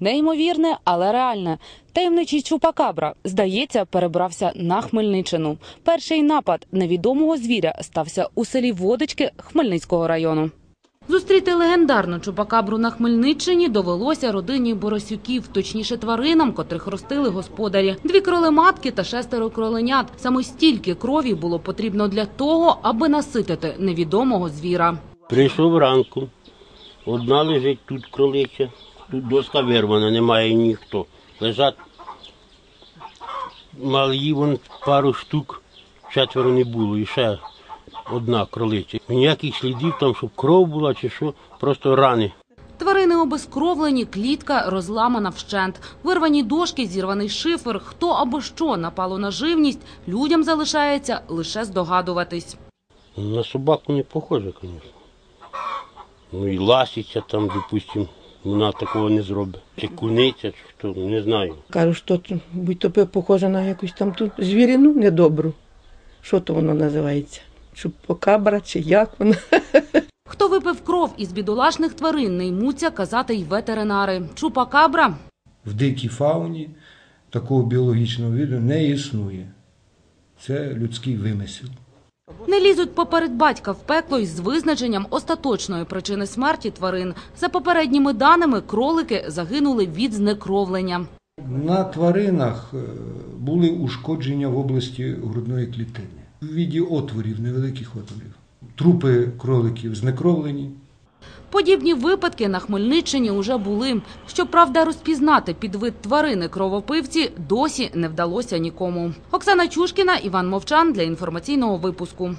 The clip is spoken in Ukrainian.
Неймовірне, але реальне. Таємничий чупакабра, здається, перебрався на Хмельниччину. Перший напад невідомого звіря стався у селі Водички Хмельницького району. Зустріти легендарну чупакабру на Хмельниччині довелося родині Боросюків, точніше тваринам, котрих ростили господарі. Дві кролематки та шестеро кроленят. Саме стільки крові було потрібно для того, аби наситити невідомого звіра. Прийшов ранку. Одна лежить тут кролиця, тут доска вирвана, немає ніхто. Лежать мали її вон пару штук, четверо не було, і ще одна кролиця. Ніяких слідів там, щоб кров була чи що, просто рани. Тварини обезкровлені, клітка розламана вщент. Вирвані дошки, зірваний шифер. Хто або що напало на живність, людям залишається лише здогадуватись. На собаку не похоже, звісно. Ну і ласиця там, допустим, вона такого не зробить. Чи куниця, чи хто, не знаю. Кажу, що це, будь то похоже на якусь там тут звірину недобру. Що то воно називається? Чупакабра чи як воно? Хто випив кров із бідолашних тварин, не ймуться казати й ветеринари. Чупакабра В дикій фауні такого біологічного виду не існує. Це людський вимисел. Не лізуть поперед батька в пекло із визначенням остаточної причини смерті тварин. За попередніми даними, кролики загинули від знекровлення. На тваринах е, були ушкодження в області грудної клітини в віді отворів, невеликих отворів. Трупи кроликів знекровлені, Подібні випадки на Хмельниччині уже були. Щоправда, розпізнати підвид тварини кровопивці досі не вдалося нікому. Оксана Чушкіна, Іван Мовчан для інформаційного випуску.